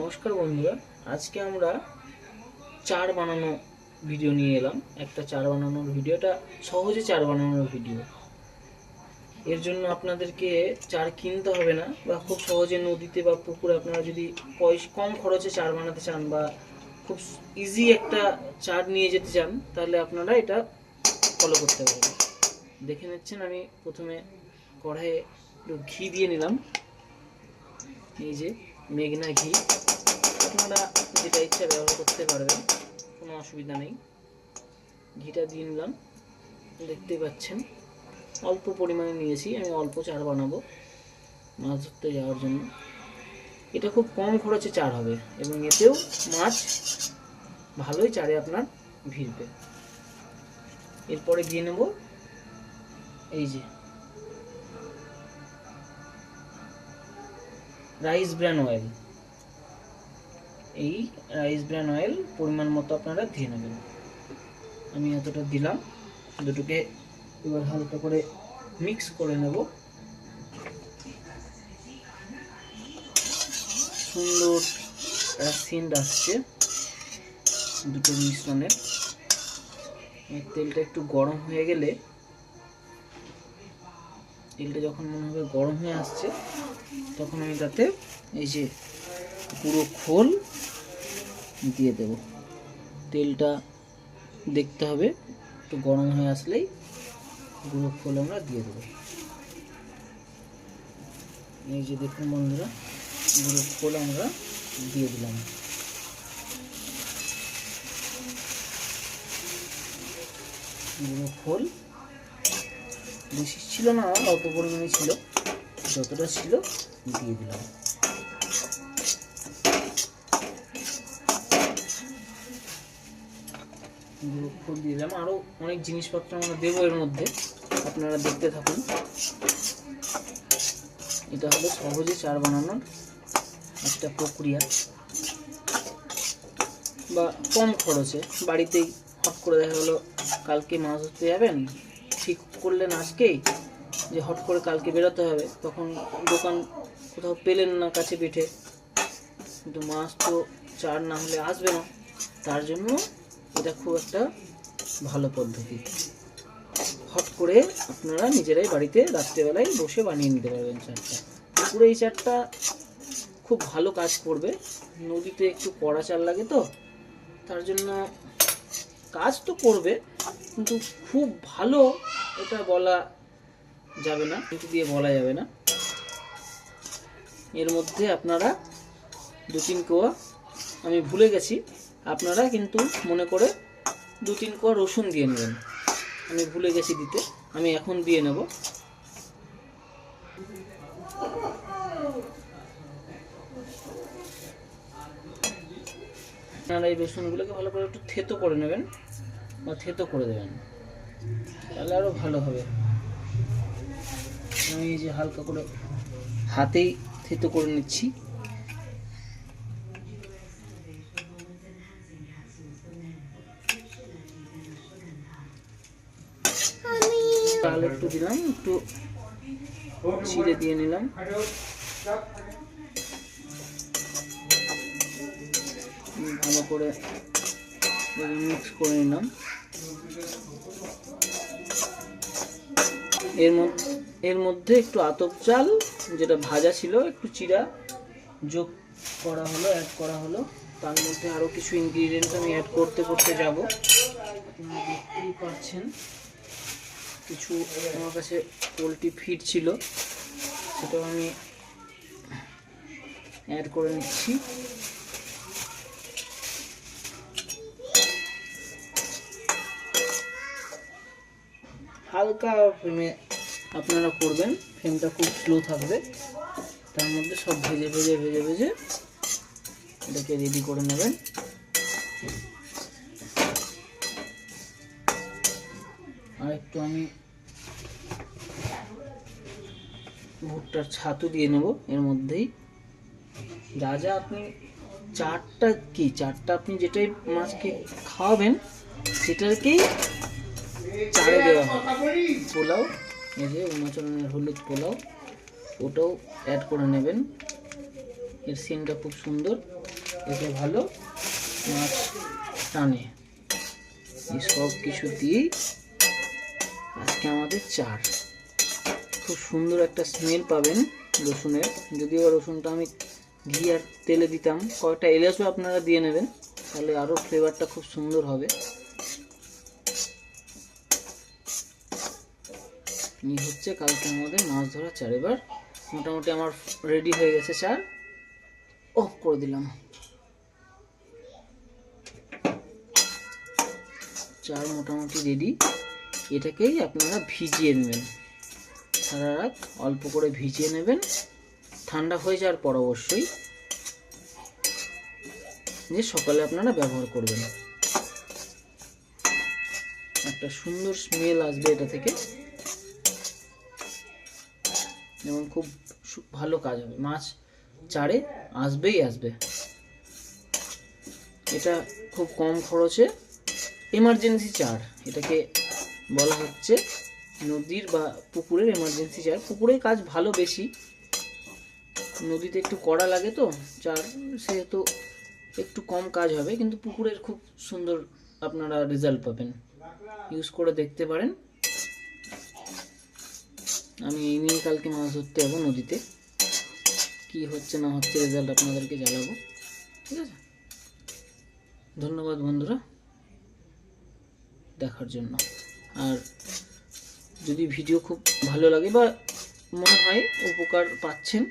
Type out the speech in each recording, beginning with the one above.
নমস্কার বন্ধুরা, আজকে আমরা চার বানানো ভিডিও নিয়ে এলাম। একটা চার বানানোর ভিডিওটা সহজে চার বানানোর ভিডিও এর জন্য আপনাদেরকে চার কিনতে হবে না, বা খুব সহজে নদীতে বা পুকুরে আপনারা যদি পয়সা কম খরচে চার বানাতে চান, বা খুব ইজি একটা চার নিয়ে যেতে চান, তাহলে আপনারা এটা ফলো করতে পারবেন। দেখে নিচ্ছেন, আমি প্রথমে কড়াইয়ে একটু ঘি দিয়ে নিলাম। এই যে, মেঘনা ঘি। আপনারা যেটা ইচ্ছা ব্যবহার করতে পারবেন, কোনো অসুবিধা নেই। ঘিটা দিয়ে নিলাম, দেখতেই পাচ্ছেন। অল্প পরিমাণে নিয়েছি, আমি অল্প চার বানাবো মাছ ধরতে যাওয়ার জন্য। এটা খুব কম খরচে চার হবে এবং এতেও মাছ ভালোই চারে আপনার ভিড়বে। এরপরে দিয়ে নেব এই যে রাইস ব্র্যান অয়েল। এই রাইস ব্র্যান অয়েল পরিমাণ মতো আপনারা দিয়ে নেবেন। আমি এতটা দিলাম, দুটোকে এবার হালকা করে মিক্স করে নেব। সুন্দর সেন্ট আসছে দুটো মিশ্রণের তেলটা একটু গরম হয়ে গেলে, তেলটা যখন মনে হবে গরম হয়ে আসছে, তখন আমি তাতে এই যে পুরো খোল দিয়ে দেব। তেলটা দেখতে হবে, একটু গরম হয়ে আসলেই গুঁড়ো খোল আমরা দিয়ে দেবো। এই যে দেখুন বন্ধুরা, গুঁড়ো খোল আমরা দিয়ে দিলাম। গুঁড়ো খোল বেশি ছিল না, অল্প পরিমাণে ছিল, যতটা ছিল দিয়ে দিলাম। খোল দিয়ে দিলাম। আরও অনেক জিনিসপত্র আমরা দেবো এর মধ্যে। আপনারা দেখতে থাকুন। এটা হলো সহজে চার বানানোর একটা প্রক্রিয়া। বা কম খরচে। বাড়িতেই হট করে দেখা গেলো, কালকে মাছ ধরতে যাবেন, ঠিক করলেন আজকেই যে হট করে কালকে বেরোতে হবে, তখন দোকান কোথাও পেলেন না কাছে পিঠে কিন্তু মাছ তো চার না হলে আসবে না। তার জন্য এটা খুব একটা ভালো পদ্ধতি। হট করে আপনারা নিজেরাই বাড়িতে রাত্রেবেলায় বসে বানিয়ে নিতে পারবেন চারটা পুকুরে এই চারটা খুব ভালো কাজ করবে। নদীতে একটু কড়া চাল লাগে তো, তার জন্য কাজ তো করবে, কিন্তু খুব ভালো এটা বলা যাবে না কিন্তু দিয়ে বলা যাবে না। এর মধ্যে আপনারা দু তিন কোয়া, আমি ভুলে গেছি আপনারা কিন্তু মনে করে দু তিন কোয়া রসুন দিয়ে নেবেন। আমি ভুলে গেছি দিতে। আমি এখন দিয়ে নেব। আপনারা এই রসুনগুলোকে ভালো করে একটু থেতো করে নেবেন বা থেতো করে দেবেন। তাহলে আরও ভালো হবে। আমি এই যে হালকা করে হাতেই থেতো করে নিচ্ছি। চাল একটু দিলাম, একটু ছিঁড়ে দিয়ে নিলাম। ভালো করে মিক্স করে নিলাম। এর মধ্যে এর মধ্যে একটু আতপ চাল, যেটা ভাজা ছিল, একটু চিরা যোগ করা হলো অ্যাড করা হলো। তার মধ্যে আরও কিছু ইনগ্রিডিয়েন্টস আমি অ্যাড করতে করতে যাব। আপনারা দেখতেই পাচ্ছেন কিছু আমার কাছে পোলট্রি ফিড ছিল, সেটাও আমি অ্যাড করে নিচ্ছি। হালকা ফ্লেমে আপনারা করবেন ফ্লেমটা খুব স্লো থাকবে। তার মধ্যে সব ভেজে ভেজে ভেজে ভেজে এটাকে রেডি করে নেবেন। আর একটু আমি ভুট্টার ছাতু দিয়ে নেব, এর মধ্যেই। যা যা আপনি, চারটা কি, চারটা আপনি যেটাই মাছকে খাওয়াবেন, সেটাকেই চারে দেওয়া হয়। পোলাও, এই যে উমাচরণের হলুদ পোলাও, ওটাও অ্যাড করে নেবেন। এর সিনটা খুব সুন্দর, এতে ভালো মাছ টানে। এই সব কিছু দিয়েই আজকে আমাদের চার। খুব সুন্দর একটা স্মেল পাবেন রসুনের। যদিও রসুনটা আমি ঘি আর তেলে দিতাম। কয়েকটা এলাচও আপনারা দিয়ে নেবেন, তাহলে আরও ফ্লেভারটা খুব সুন্দর হবে। এই হচ্ছে কালকে আমাদের মাছ ধরা চার। এবার মোটামুটি আমার রেডি হয়ে গেছে চার। অফ করে দিলাম। চার মোটামুটি রেডি এটাকেই আপনারা ভিজিয়ে নেবেন। সারা রাত অল্প করে ভিজিয়ে নেবেন। ঠান্ডা হয়ে যাওয়ার পর অবশ্যই যে সকালে আপনারা ব্যবহার করবেন। একটা সুন্দর স্মেল আসবে এটা থেকে। এবং খুব ভালো কাজ হবে। মাছ চারে আসবেই আসবে। এটা খুব কম খরচে এমার্জেন্সি চার। এটাকে বলা হচ্ছে নদীর বা পুকুরের এমার্জেন্সি চার পুকুরের কাজ ভালো বেশি। নদীতে একটু কড়া লাগে তো চার সেহেতু একটু কম কাজ হবে, কিন্তু পুকুরের খুব সুন্দর আপনারা রেজাল্ট পাবেন। ইউজ করে দেখতে পারেন। আমি এই নিয়ে কালকে মাছ ধরতে যাব নদীতে। কি হচ্ছে না হচ্ছে রেজাল্ট আপনাদেরকে জানাব। ঠিক আছে? ধন্যবাদ বন্ধুরা। দেখার জন্য। আর যদি ভিডিও খুব ভালো লাগে বা মনে হয় উপকার পাচ্ছেন,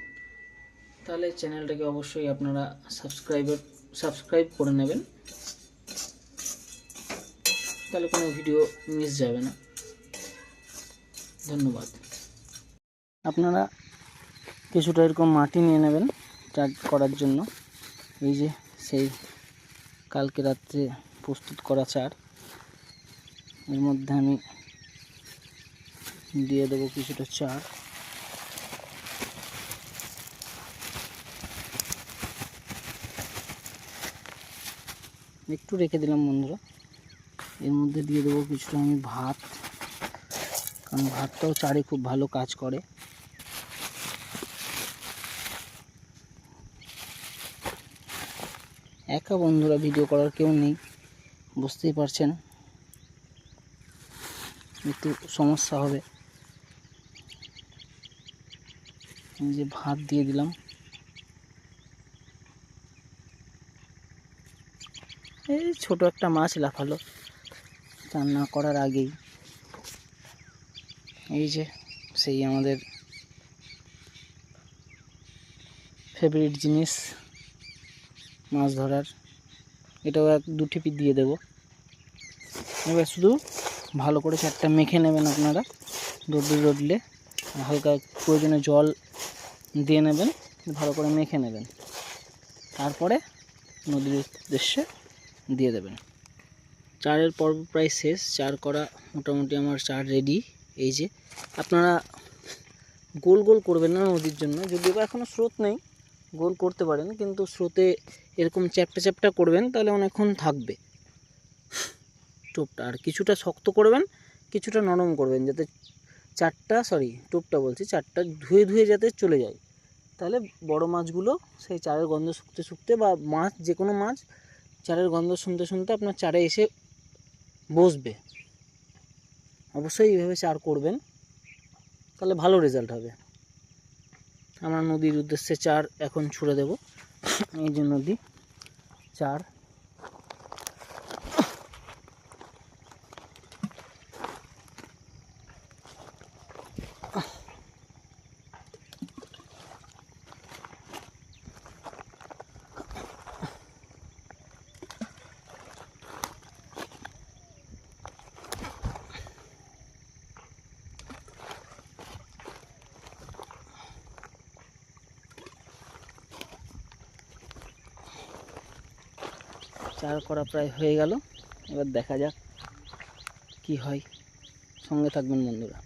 তাহলে চ্যানেলটাকে অবশ্যই আপনারা সাবস্ক্রাইবার, সাবস্ক্রাইব করে নেবেন। তাহলে কোনো ভিডিও মিস যাবে না। ধন্যবাদ। আপনারা কিছুটা এরকম মাটি নিয়ে নেবেন চাষ করার জন্য। এই যে সেই কালকে রাত্রে প্রস্তুত করা চার। এর মধ্যে আমি দিয়ে দেবো কিছুটা চার একটু রেখে দিলাম বন্ধুরা। এর মধ্যে দিয়ে দেবো কিছুটা আমি ভাত, কারণ ভাতটাও চারে খুব ভালো কাজ করে। একা বন্ধুরা ভিডিও করার কেউ নেই, বুঝতেই পারছেন। একটু সমস্যা হবে। যে ভাত দিয়ে দিলাম। এই ছোট একটা মাছ লাফালো। রান্না করার আগেই। এই যে সেই আমাদের ফেভারিট জিনিস, মাছ ধরার। এটাও এক দু টিপি দিয়ে দেবো। এবার শুধু ভালো করে চারটা মেখে নেবেন আপনারা রোদে রোদলে। হালকা প্রয়োজনে জল দিয়ে নেবেন, ভালো করে মেখে নেবেন। তারপরে নদীর উদ্দেশ্যে দিয়ে দেবেন। চারের পর্ব প্রায় শেষ, চার করা মোটামুটি আমার চার রেডি এই যে আপনারা গোল গোল করবেন না নদীর জন্য যদিও বা এখনও স্রোত নেই, গোল করতে পারেন, কিন্তু স্রোতে এরকম চ্যাপটা চ্যাপটা করবেন, তাহলে অনেকক্ষণ থাকবে। টোপটা, আর কিছুটা শক্ত করবেন, কিছুটা নরম করবেন, যাতে চারটা সরি টোপটা বলছি, চারটা ধুয়ে ধুয়ে যাতে চলে যায়। তাহলে বড় মাছগুলো সেই চারের গন্ধ শুকতে শুকতে বা মাছ যে কোনো মাছ, চারের গন্ধ শুনতে শুনতে আপনার চারে এসে বসবে। অবশ্যই এইভাবে চার করবেন, তাহলে ভালো রেজাল্ট হবে। আমরা নদীর উদ্দেশ্যে চার এখন ছুড়ে দেব। এই যে নদী, চার। চার করা প্রায় হয়ে গেল। এবার দেখা যাক কি হয়। সঙ্গে থাকবেন বন্ধুরা।